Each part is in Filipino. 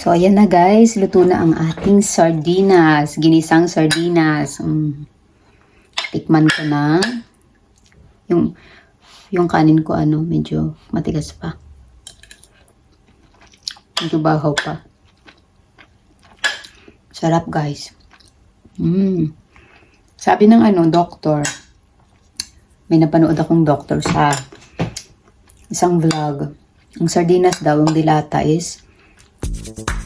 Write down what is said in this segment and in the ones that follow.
So, ayan na guys. Luto na ang ating sardinas. Ginisang sardinas. Mm. Tikman ko na. Yung, yung kanin ko, ano, medyo matigas pa. Medyo bahaw pa. Sarap guys. Mm. Sabi ng ano, doktor, may napanood akong doktor sa isang vlog. Ang sardinas daw, ang dilata is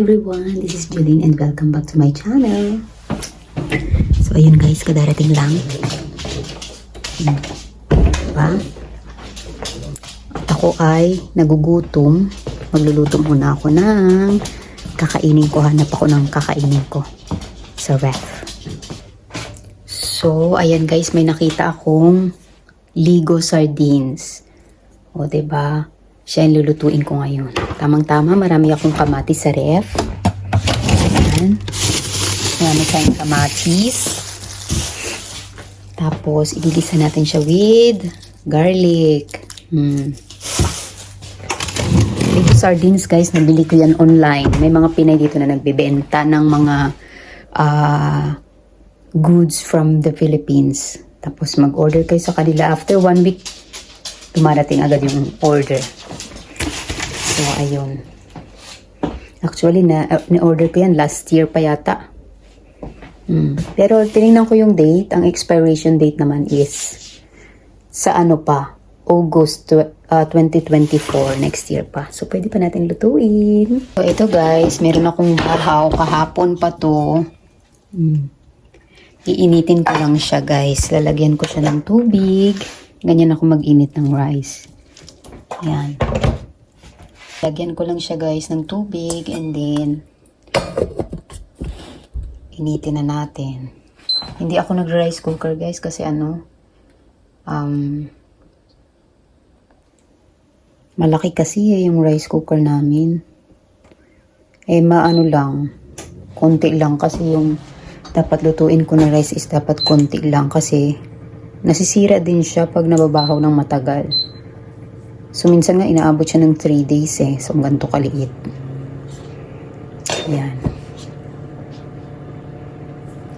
everyone, this is Julene and welcome back to my channel. So ayun guys, kadarating lang. Diba? Ako ay nagugutom. Magluluto muna ako ng kakainin ko. Hanap ako ng kakainin ko sa ref. So, ayan guys, may nakita akong Ligo sardines. O, ba? Siya yung lulutuin ko ngayon. Tamang-tama, marami akong kamatis sa ref. Ayan. Marami tayong kamatis. Tapos, igigisa natin siya with garlic. Hmm. Ito sardines guys, nabili ko yan online. May mga Pinay dito na nagbebenta ng mga ah, goods from the Philippines. Tapos mag-order kayo sa kanila. After one week, dumarating agad yung order. So, ayun. Actually, na, uh, na-order ko yan last year pa yata. Hmm. Pero tinignan ko yung date. Ang expiration date naman is sa ano pa, August uh, 2024, next year pa. So, pwede pa natin lutuin. So, ito guys, meron akong bahaw. Kahapon pa to. Hmm. Iinitin ko lang siya guys. Lalagyan ko siya ng tubig. Ganyan ako mag-init ng rice. Ayan. Lagyan ko lang siya guys ng tubig and then initin na natin. Hindi ako nag-rice cooker guys kasi ano um malaki kasi eh, yung rice cooker namin. Eh maano lang konti lang kasi yung dapat lutuin ko na rice is dapat konti lang kasi nasisira din siya pag nababahaw ng matagal. So, minsan nga inaabot siya ng 3 days eh. So, ganito kaliit. Ayan.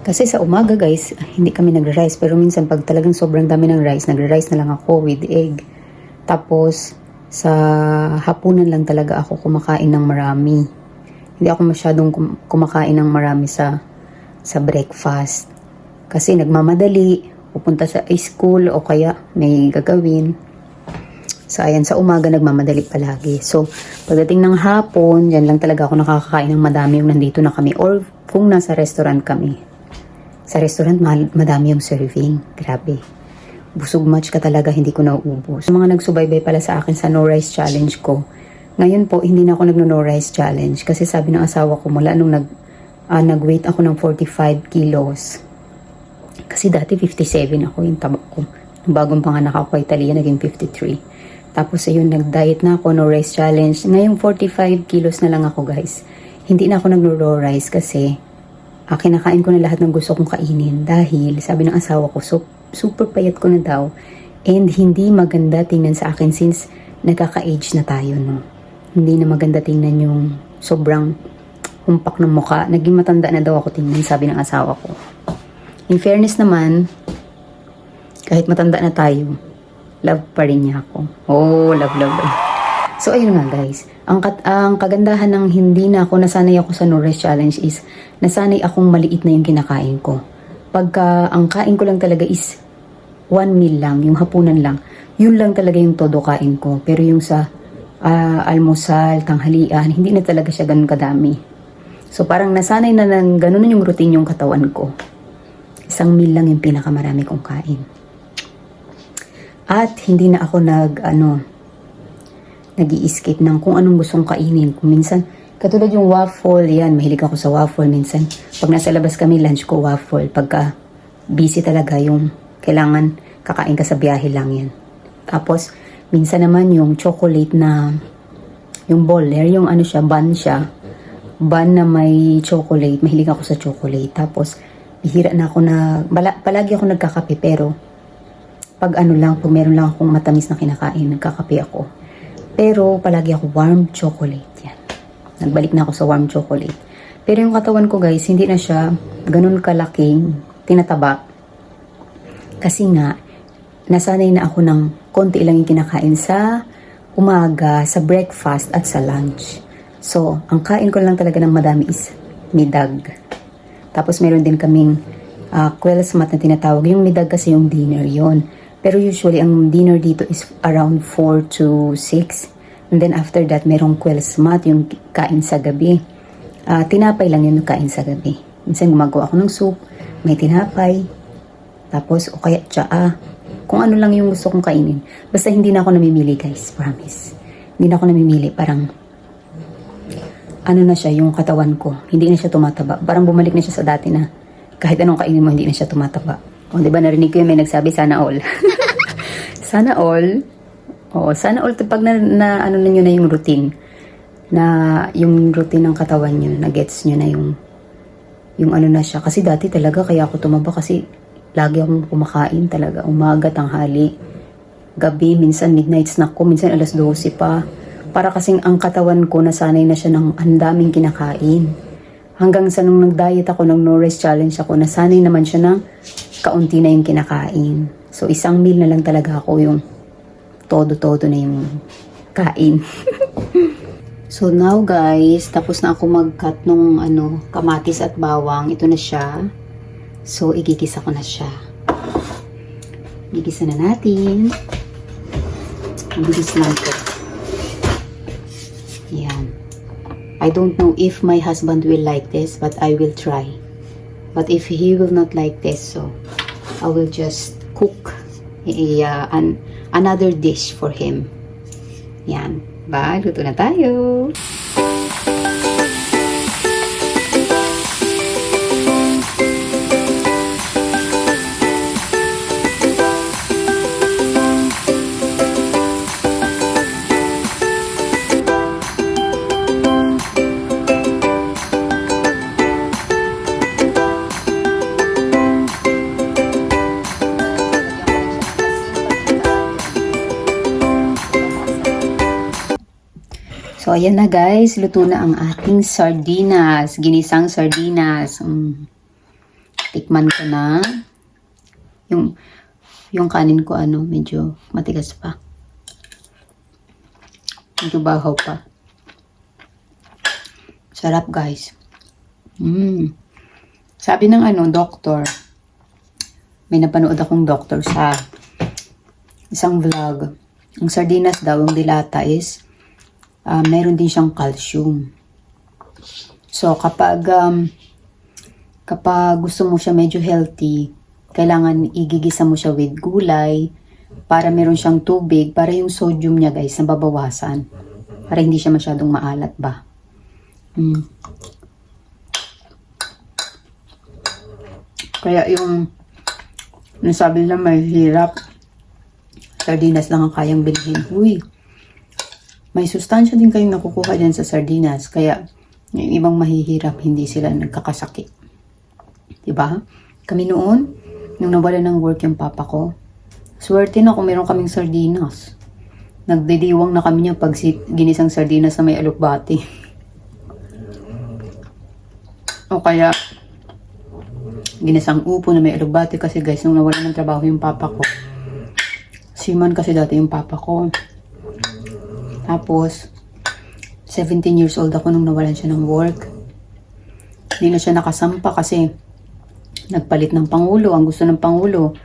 Kasi sa umaga guys, hindi kami nagre-rice. Pero minsan pag talagang sobrang dami ng rice, nagre-rice na lang ako with egg. Tapos, sa hapunan lang talaga ako kumakain ng marami. Hindi ako masyadong kum- kumakain ng marami sa sa breakfast. Kasi nagmamadali, pupunta sa school o kaya may gagawin. So, ayan, sa umaga nagmamadali palagi. So, pagdating ng hapon, yan lang talaga ako nakakakain ng madami yung nandito na kami. Or kung nasa restaurant kami. Sa restaurant, madami yung serving. Grabe. Busog much ka talaga, hindi ko nauubos. Mga nagsubaybay pala sa akin sa no rice challenge ko, ngayon po, hindi na ako nagno no rice challenge. Kasi sabi ng asawa ko, mula nung nag, ah, nag-weight ako ng 45 kilos. Kasi dati 57 ako yung taba ko. Nung bagong panganak ako kay Talia, naging 53. Tapos ayun, nag-diet na ako, no rice challenge. Ngayong 45 kilos na lang ako guys. Hindi na ako nag-raw rice kasi ah, kinakain ko na lahat ng gusto kong kainin. Dahil sabi ng asawa ko, so, super payat ko na daw. And hindi maganda tingnan sa akin since nagkaka-age na tayo, no. Hindi na maganda tingnan yung sobrang humpak ng muka. Naging matanda na daw ako tingnan, sabi ng asawa ko. In fairness naman, kahit matanda na tayo, love pa rin niya ako. Oh, love, love, love. So, ayun nga guys. Ang, kat ang kagandahan ng hindi na ako nasanay ako sa Norris Challenge is nasanay akong maliit na yung kinakain ko. Pagka ang kain ko lang talaga is one meal lang, yung hapunan lang. Yun lang talaga yung todo kain ko. Pero yung sa ah, almusal, tanghalian, hindi na talaga siya ganun kadami. So parang nasanay na ng ganun yung routine yung katawan ko. Isang meal lang yung pinakamarami kong kain. At hindi na ako nag, ano, nag escape ng kung anong gustong kainin. Kung minsan, Katulad yung waffle, yan, mahilig ako sa waffle minsan. Pag nasa labas kami, lunch ko waffle. Pagka busy talaga yung kailangan kakain ka sa biyahe lang yan. Tapos, minsan naman yung chocolate na, yung boller, yung ano siya, bun siya. Bun na may chocolate, mahilig ako sa chocolate. Tapos, bihira na ako na, bala, palagi ako nagkakape, pero pag ano lang, kung meron lang akong matamis na kinakain, nagkakape ako. Pero palagi ako warm chocolate. Yan. Nagbalik na ako sa warm chocolate. Pero yung katawan ko guys, hindi na siya ganun kalaking tinataba. Kasi nga, nasanay na ako ng konti lang yung kinakain sa umaga, sa breakfast at sa lunch. So, ang kain ko lang talaga ng madami is midag. Tapos meron din kaming uh, quel's mat na tinatawag. Yung midag kasi yung dinner yon. Pero usually, ang dinner dito is around 4 to 6. And then after that, merong quel's mat, yung kain sa gabi. Ah, tinapay lang yun yung kain sa gabi. Minsan gumagawa ako ng soup, may tinapay, tapos o kaya tsaa. Kung ano lang yung gusto kong kainin. Basta hindi na ako namimili guys, promise. Hindi na ako namimili, parang ano na siya, yung katawan ko. Hindi na siya tumataba. Parang bumalik na siya sa dati na kahit anong kainin mo, hindi na siya tumataba. O, di ba narinig ko yung may nagsabi, sana all. sana all. Oo, sana all. Pag na, na ano na nyo na yung routine, na yung routine ng katawan nyo, na gets nyo na yung yung ano na siya. Kasi dati talaga kaya ako tumaba kasi lagi akong kumakain talaga. Umaga, tanghali, gabi, minsan midnight snack ko, minsan alas 12 pa. Para kasing ang katawan ko nasanay na siya ng ang daming kinakain. Hanggang sa nung nag-diet ako ng no rest challenge ako, nasanay naman siya ng kaunti na yung kinakain. So isang meal na lang talaga ako yung todo-todo na yung kain. So now guys, tapos na ako mag-cut nung ano, kamatis at bawang. Ito na siya. So igigisa ko na siya. Gigisa na natin. Ang bilis lang ko. Yan. I don't know if my husband will like this, but I will try. But if he will not like this, so I will just cook a, uh, an, another dish for him. Yan. Ba, luto na tayo. So, ayan na guys. Luto na ang ating sardinas. Ginisang sardinas. Mm. Tikman ko na. Yung, yung kanin ko, ano, medyo matigas pa. Medyo bahaw pa. Sarap guys. Mm. Sabi ng ano, doktor, may napanood akong doktor sa isang vlog. Ang sardinas daw, yung dilata is ah, meron din siyang calcium. So, kapag um, kapag gusto mo siya medyo healthy, kailangan igigisa mo siya with gulay para meron siyang tubig, para yung sodium niya guys, nababawasan. Para hindi siya masyadong maalat ba. Mm. Kaya yung nasabi nila may hirap, sardinas lang ang kayang bilhin. Uy, may sustansya din kayong nakukuha dyan sa sardinas. Kaya, yung ibang mahihirap, hindi sila nagkakasakit. Diba? Kami noon, nung nawala ng work yung papa ko, swerte na kung meron kaming sardinas. Nagdidiwang na kami niya pag ginisang sardinas na may alukbati. o kaya, ginisang upo na may alukbati kasi guys, nung nawala ng trabaho yung papa ko, siman kasi dati yung papa ko. Tapos, 17 years old ako nung nawalan siya ng work. Hindi na siya nakasampa kasi nagpalit ng Pangulo. Ang gusto ng Pangulo,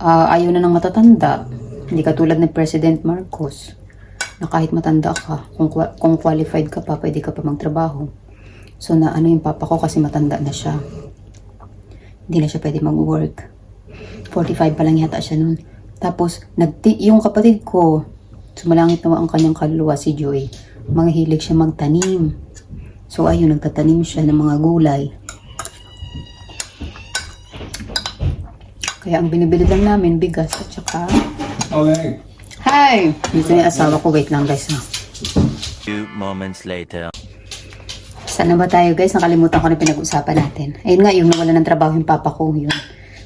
ah, ayaw na ng matatanda. Hindi katulad ni President Marcos na kahit matanda ka, kung, kung qualified ka pa, pwede ka pa magtrabaho. So, na ano yung papa ko kasi matanda na siya. Hindi na siya pwede mag-work. 45 pa lang yata siya noon. Tapos, nagti yung kapatid ko, sumalangit naman ang kanyang kaluluwa si Joy. Mga hilig siya magtanim. So ayun, nagtatanim siya ng mga gulay. Kaya ang binibili lang namin, bigas at saka... Okay. Hi! Dito yung asawa ko. Wait lang guys. Ha. Few moments later. Sana ba tayo guys? Nakalimutan ko na pinag-usapan natin. Ayun nga, yung nawala ng trabaho yung papa ko. Yun.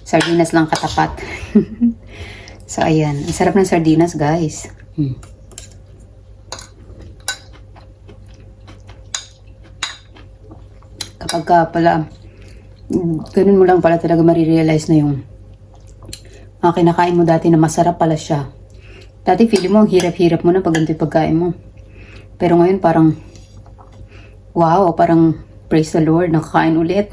Sardinas lang katapat. so ayan. Ang sarap ng sardinas guys. Hmm. Kapag ka pala, mm, ganun mo lang pala talaga marirealize na yung mga kinakain mo dati na masarap pala siya. Dati feeling mo hirap-hirap mo na pag ganito pagkain mo. Pero ngayon parang Wow, parang praise the Lord, nakakain ulit.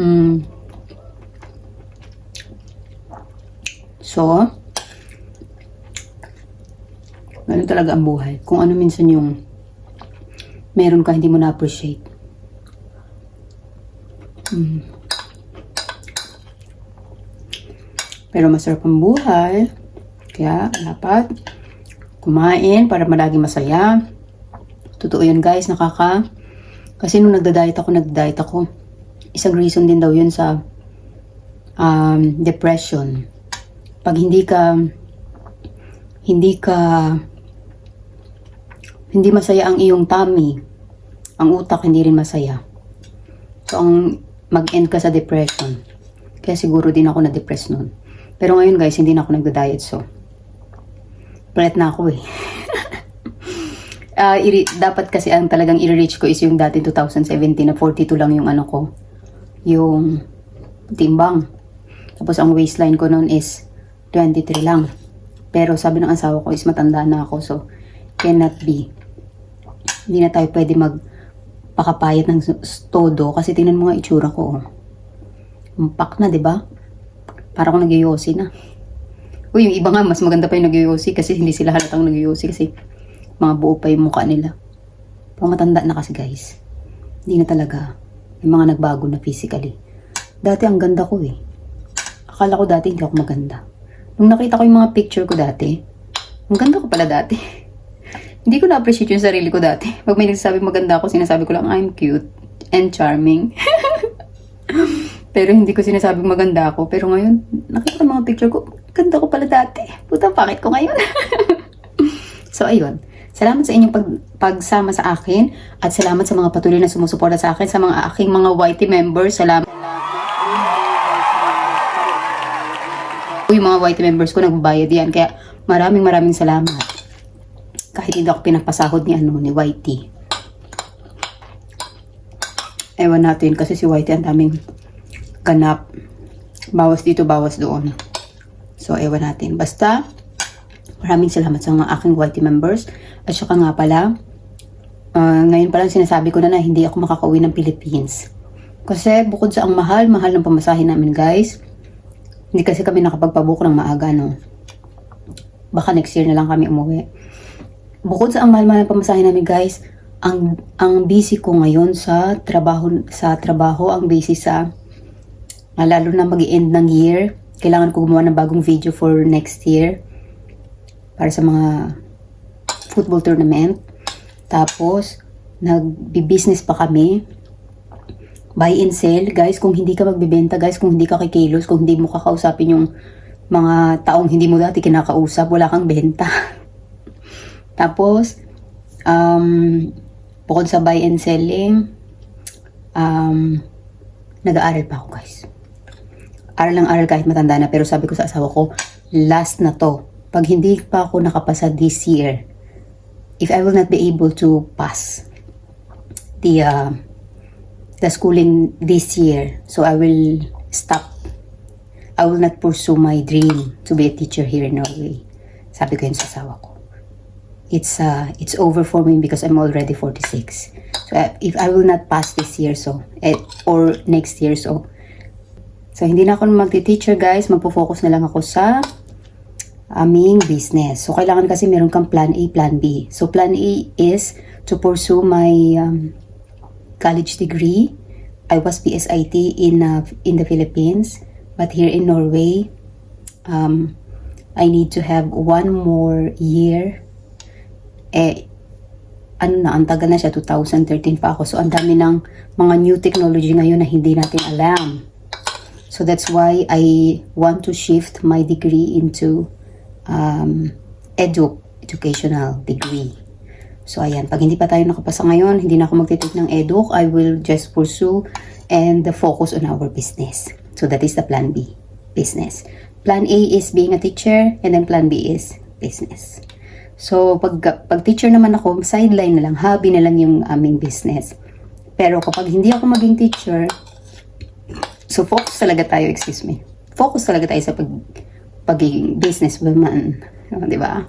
hmm. So, ganun talaga ang buhay. Kung ano minsan yung meron ka, hindi mo na-appreciate. Hmm. Pero masarap ang buhay. Kaya, dapat kumain para malagi masaya. Totoo yun guys, nakaka... Kasi nung nagda-diet ako, nagda-diet ako. Isang reason din daw yun sa um, depression. Pag hindi ka... Hindi ka... Hindi masaya ang iyong tummy. Ang utak hindi rin masaya. So, ang mag-end ka sa depression. Kaya siguro din ako na-depress nun. Pero ngayon guys, hindi na ako nagda-diet so. Palit na ako eh. Iri- dapat kasi ang talagang i-reach ko is yung dati 2017 na 42 lang yung ano ko. Yung timbang. Tapos ang waistline ko noon is 23 lang. Pero sabi ng asawa ko is matanda na ako so cannot be. Hindi na tayo pwede magpakapayat ng todo kasi tingnan mo nga itsura ko. Oh. Umpak na, 'di ba? Para akong nagyoyosi na. Uy, yung iba nga mas maganda pa yung nagyoyosi kasi hindi sila halatang nagyoyosi kasi mga buo pa yung mukha nila. Pag matanda na kasi guys, hindi na talaga yung mga nagbago na physically. Dati ang ganda ko eh. Akala ko dati hindi ako maganda. Nung nakita ko yung mga picture ko dati, ang ganda ko pala dati. hindi ko na-appreciate yung sarili ko dati. Pag may nagsasabi maganda ako, sinasabi ko lang, I'm cute and charming. Pero hindi ko sinasabing maganda ako. Pero ngayon, nakita mga picture ko, ganda ko pala dati. Puta, bakit ko ngayon? so, ayun. Salamat sa inyong pag, pagsama sa akin at salamat sa mga patuloy na sumusuporta sa akin, sa mga aking mga YT members. Salamat. Yung mga YT members ko nagbabayad yan. Kaya maraming maraming salamat. Kahit hindi ako pinapasahod ni ano ni YT. Ewan natin kasi si YT ang daming ganap. Bawas dito, bawas doon. So, ewan natin. Basta, Maraming salamat sa mga aking YT members. At saka nga pala, ah, ngayon pa lang sinasabi ko na na hindi ako makakauwi ng Philippines. Kasi bukod sa ang mahal, mahal ng pamasahe namin guys. Hindi kasi kami nakapagpabook ng maaga no. Baka next year na lang kami umuwi. Bukod sa ang mahal-mahal ng pamasahe namin guys, ang ang busy ko ngayon sa trabaho sa trabaho, ang busy sa ah, lalo na mag-end ng year. Kailangan ko gumawa ng bagong video for next year para sa mga football tournament. Tapos, nagbi-business pa kami. Buy and sell. Guys, kung hindi ka magbibenta, guys, kung hindi ka kikilos, kung hindi mo kakausapin yung mga taong hindi mo dati kinakausap, wala kang benta. Tapos, um, bukod sa buy and selling, um, nag-aaral pa ako, guys. Aral ng aral kahit matanda na, pero sabi ko sa asawa ko, last na to pag hindi pa ako nakapasa this year, if I will not be able to pass the uh, the schooling this year, so I will stop. I will not pursue my dream to be a teacher here in Norway. Sabi ko yun sa asawa ko. It's uh, it's over for me because I'm already 46. So uh, if I will not pass this year so eh, or next year so So hindi na ako magti-teacher guys, magpo-focus na lang ako sa aming business. So, kailangan kasi meron kang plan A, plan B. So, plan A is to pursue my um, college degree. I was PSIT in uh, in the Philippines, but here in Norway, um, I need to have one more year. Eh, ano na, ang tagal na siya, 2013 pa ako. So, ang dami ng mga new technology ngayon na hindi natin alam. So, that's why I want to shift my degree into um, edu educational degree. So, ayan. Pag hindi pa tayo nakapasa ngayon, hindi na ako magtitake ng edu. I will just pursue and the focus on our business. So, that is the plan B, business. Plan A is being a teacher and then plan B is business. So, pag, pag teacher naman ako, sideline na lang, hobby na lang yung aming business. Pero kapag hindi ako maging teacher, so focus talaga tayo, excuse me. Focus talaga tayo sa pag, pagiging businesswoman. O, Di ba?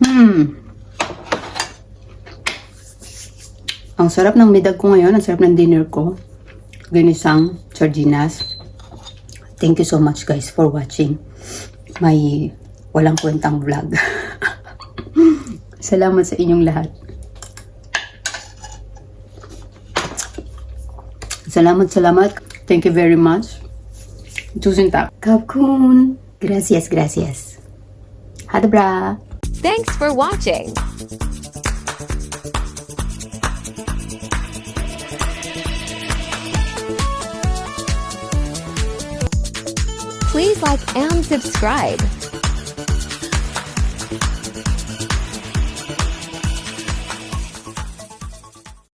Hmm. Ang sarap ng midag ko ngayon, ang sarap ng dinner ko. Ginisang sardinas. Thank you so much guys for watching my walang kwentang vlog. Salamat sa inyong lahat. Salamat, salamat. Thank you very much. Tusen tak. Kapkun. Gracias, gracias. Hada bra. Thanks for watching. Please like and subscribe.